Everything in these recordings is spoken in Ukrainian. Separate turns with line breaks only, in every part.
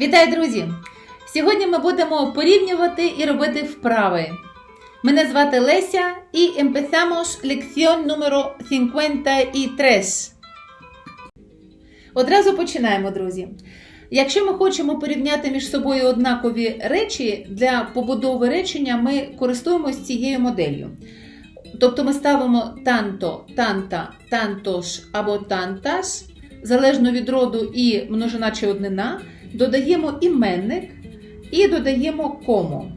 Вітаю, друзі! Сьогодні ми будемо порівнювати і робити вправи. Мене звати Леся і empezamos lección número 53. Одразу починаємо, друзі. Якщо ми хочемо порівняти між собою однакові речі, для побудови речення ми користуємося цією моделлю. Тобто ми ставимо танто, танта, тантош або тантас, залежно від роду і множина чи однина, додаємо іменник і додаємо кому.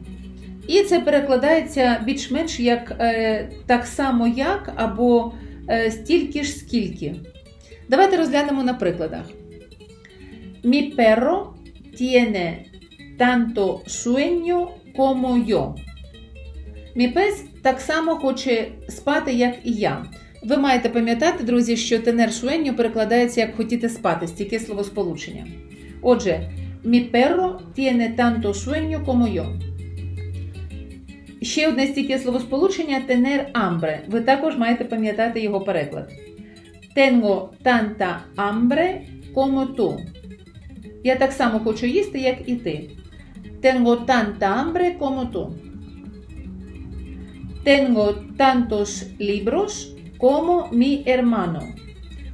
І це перекладається більш-менш як е, так само як або е, стільки ж скільки. Давайте розглянемо на прикладах. Mi perro tiene tanto sueño como yo. Мій пес так само хоче спати, як і я. Ви маєте пам'ятати, друзі, що тенер суеньо перекладається як хотіти спати, стільки словосполучення. Отже, mi perro tiene tanto sueño como yo. Ще одне стільки словосполучення тенер амбре. Ви також маєте пам'ятати його переклад. Tengo tanta hambre como tú. Я так само хочу їсти, як і ти. Tengo tanta hambre como tú. Tengo tantos libros como mi hermano.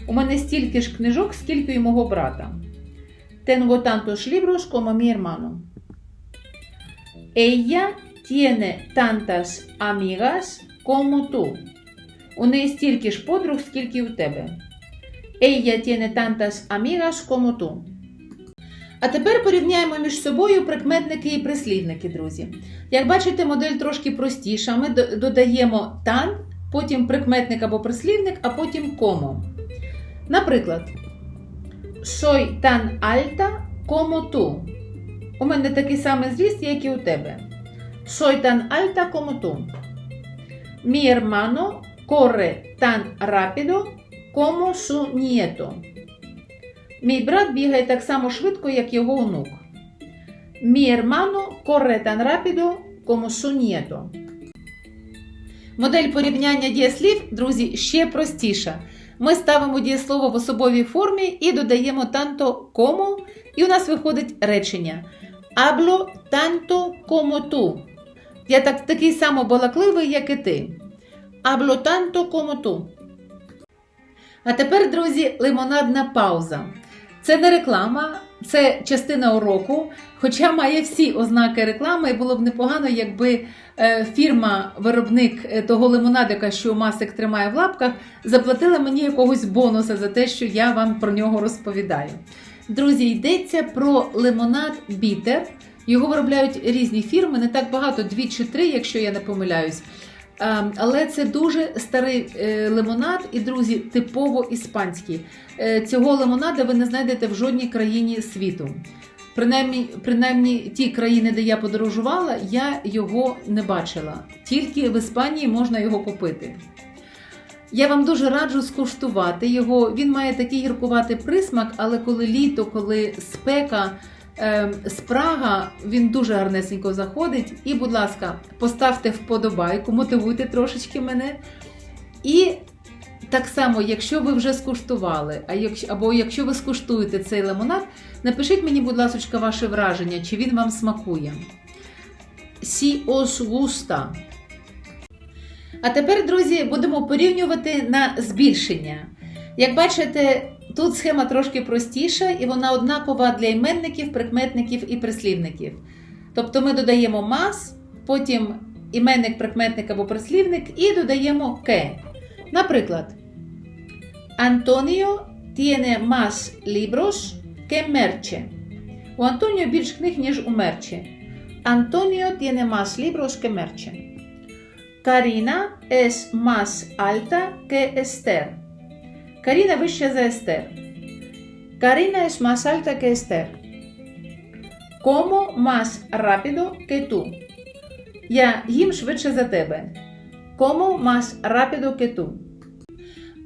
У мене стільки ж книжок, скільки і мого брата. Tengo tantos libros como mi hermano. Ella tiene tantas amigas como tú. У неї стільки ж подруг, скільки у тебе. Ella tiene tantas amigas como tú. А тепер порівняємо між собою прикметники і прислівники, друзі. Як бачите, модель трошки простіша. Ми додаємо тан, потім прикметник або прислівник, а потім кому. Наприклад, soy tan alta como tú. У мене такий самий зріст, як і у тебе. Soy tan alta como tú. Mi hermano corre tan rápido como su nieto. Мій брат бігає так само швидко, як його онук. Mi hermano corre tan rápido como su nieto. Модель порівняння дієслів, друзі, ще простіша. Ми ставимо дієслово в особовій формі і додаємо танто кому, і у нас виходить речення. Hablo tanto como tú. Я так, такий само балакливий, як і ти. Hablo tanto como tú. А тепер, друзі, лимонадна пауза. Це не реклама, це частина уроку, хоча має всі ознаки реклами, і було б непогано, якби е, фірма-виробник е, того лимонадика, що масик тримає в лапках, заплатила мені якогось бонуса за те, що я вам про нього розповідаю. Друзі, йдеться про лимонад бітер. Його виробляють різні фірми, не так багато, дві чи три, якщо я не помиляюсь. Ем, Але це дуже старий е, лимонад, і друзі, типово іспанський. Е, Цього лимонада ви не знайдете в жодній країні світу. Принаймні, принаймні ті країни, де я подорожувала, я його не бачила. Тільки в Іспанії можна його купити. Я вам дуже раджу скуштувати його. Він має такий гіркуватий присмак, але коли літо, коли спека, спрага, він дуже гарнесенько заходить. І, будь ласка, поставте вподобайку, мотивуйте трошечки мене. І так само, якщо ви вже скуштували, або якщо ви скуштуєте цей лимонад, напишіть мені, будь ласка, ваше враження, чи він вам смакує. Сі ос густа. А тепер, друзі, будемо порівнювати на збільшення. Як бачите, тут схема трошки простіша і вона однакова для іменників, прикметників і прислівників. Тобто ми додаємо мас, потім іменник, прикметник або прислівник і додаємо ке. Наприклад, Антоніо tiene más libros que Мерче. У Антоніо більш книг, ніж у Мерче. Антоніо tiene más libros que Мерче. Каріна es más alta que Естер. Каріна вища за Естер. Каріна es más alta que Естер. Como más rápido que tú. Я їм швидше за тебе. Como más rápido que tú.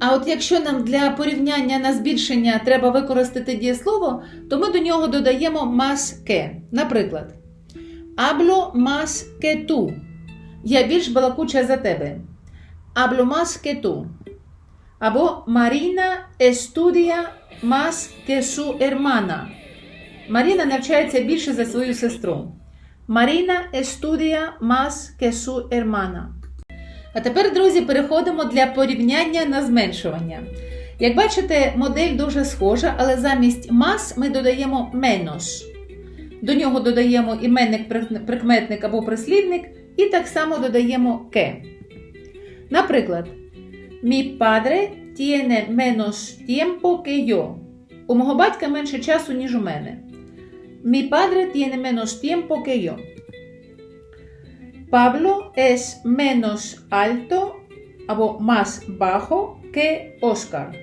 А от якщо нам для порівняння на збільшення треба використати дієслово, то ми до нього додаємо más que. Наприклад, Hablo más que tú. Я більш балакуча за тебе. Hablo más que tú. Або estudia más que su hermana. Маріна навчається більше за свою сестру. Маріна más que su hermana. А тепер, друзі, переходимо для порівняння на зменшування. Як бачите, модель дуже схожа, але замість мас ми додаємо менос. До нього додаємо іменник, прикметник або прислівник, і так само додаємо ке. Наприклад, Mi padre tiene menos tiempo que yo. У мого батька менше часу, ніж у мене. Mi padre tiene menos tiempo que yo. Pablo es menos alto або más bajo que Oscar.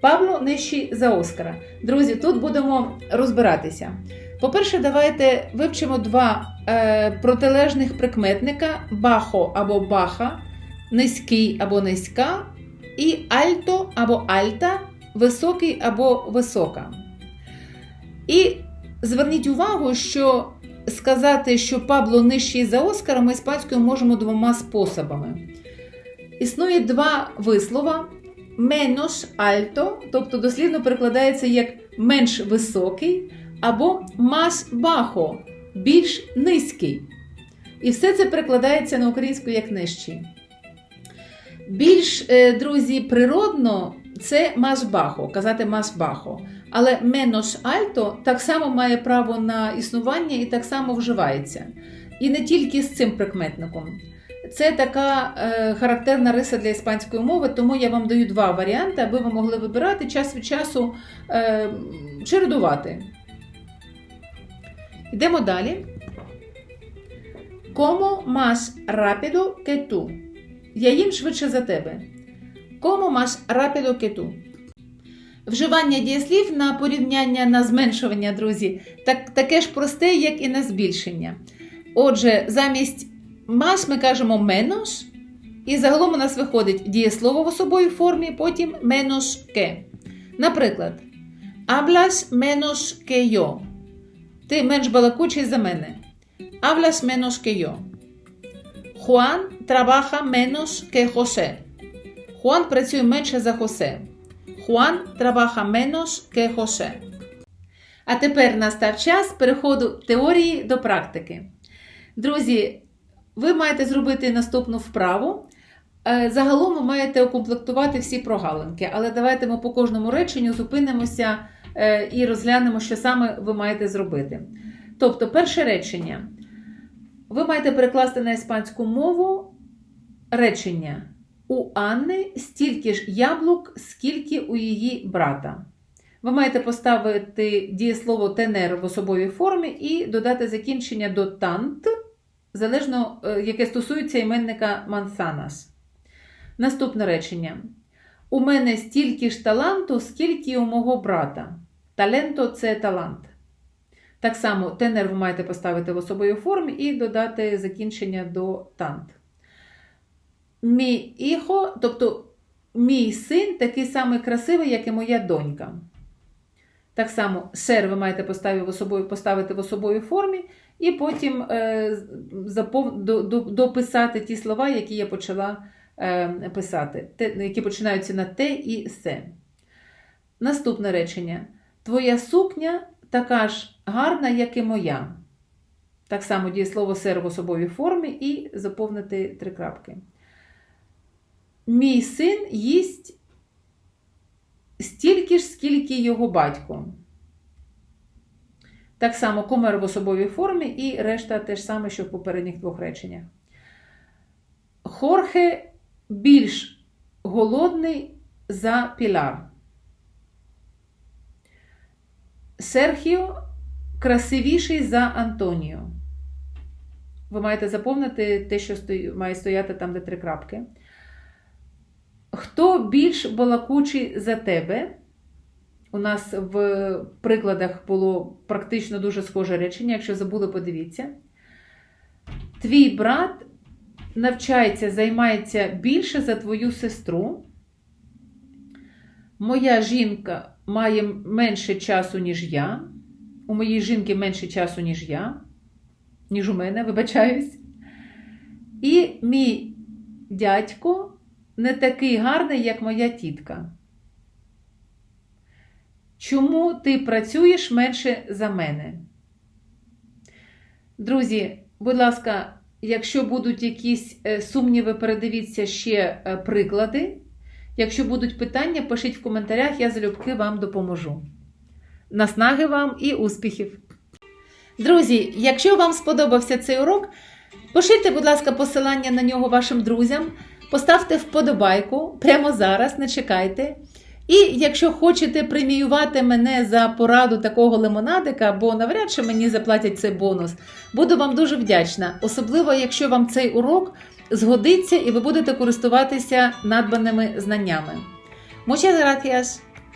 Пабло нижчий за Оскара. Друзі, тут будемо розбиратися. По-перше, давайте вивчимо два е, протилежних прикметника: бахо або баха, низький або низька, і альто або альта, високий або висока. І зверніть увагу, що сказати, що Пабло нижчий за Оскара, ми іспанською можемо двома способами. Існує два вислова. Menos alto, тобто дослідно перекладається як менш високий, або más bajo, більш низький. І все це перекладається на українську як нижчий. Більш, е, друзі, природно це bajo, казати bajo. Але menos alto так само має право на існування і так само вживається. І не тільки з цим прикметником. Це така е, характерна риса для іспанської мови, тому я вам даю два варіанти, аби ви могли вибирати час від часу е, чередувати. Йдемо далі. Como más rápido que tú. Я їм швидше за тебе. Como más rápido que. Вживання дієслів на порівняння на зменшування, друзі, так, таке ж просте, як і на збільшення. Отже, замість Маш ми кажемо менош, і загалом у нас виходить дієслово в особовій формі, потім менош ке. Наприклад, hablas menos que yo. Ти менш балакучий за мене. Hablas menos que yo. Juan trabaja menos que José. Хуан працює менше за Хосе. Juan trabaja menos que José. А тепер настав час переходу теорії до практики. Друзі, ви маєте зробити наступну вправу. Е, Загалом ви маєте укомплектувати всі прогалинки, але давайте ми по кожному реченню зупинимося е, і розглянемо, що саме ви маєте зробити. Тобто, перше речення. Ви маєте перекласти на іспанську мову речення. У Анни стільки ж яблук, скільки у її брата. Ви маєте поставити дієслово тенер в особовій формі і додати закінчення до тант залежно, е, яке стосується іменника Мансанас. Наступне речення. У мене стільки ж таланту, скільки у мого брата. Таленто це талант. Так само тенер ви маєте поставити в особовій формі і додати закінчення до тант. Мій іхо, тобто мій син такий самий красивий, як і моя донька. Так само сер ви маєте поставити в особовій формі і потім е, запов... до, до, дописати ті слова, які я почала е, писати, які починаються на те і се. Наступне речення. Твоя сукня така ж гарна, як і моя. Так само дієслово сер в особовій формі і заповнити три крапки. Мій син їсть стільки ж, скільки його батько. Так само комер в особовій формі і решта те ж саме, що в попередніх двох реченнях. Хорхе більш голодний за Пілар. Серхіо красивіший за Антоніо. Ви маєте заповнити те, що має стояти там, де три крапки. Хто більш балакучий за тебе? У нас в прикладах було практично дуже схоже речення. Якщо забули, подивіться. Твій брат навчається, займається більше за твою сестру. Моя жінка має менше часу, ніж я. У моїй жінки менше часу, ніж я, ніж у мене, вибачаюсь. І мій дядько не такий гарний, як моя тітка. Чому ти працюєш менше за мене? Друзі, будь ласка, якщо будуть якісь е, сумніви, передивіться ще е, приклади. Якщо будуть питання, пишіть в коментарях, я залюбки вам допоможу. Наснаги вам і успіхів! Друзі, якщо вам сподобався цей урок, поширте, будь ласка, посилання на нього вашим друзям, поставте вподобайку прямо зараз, не чекайте. І якщо хочете преміювати мене за пораду такого лимонадика, бо навряд чи мені заплатять цей бонус, буду вам дуже вдячна, особливо якщо вам цей урок згодиться і ви будете користуватися надбаними знаннями. Muchas gracias!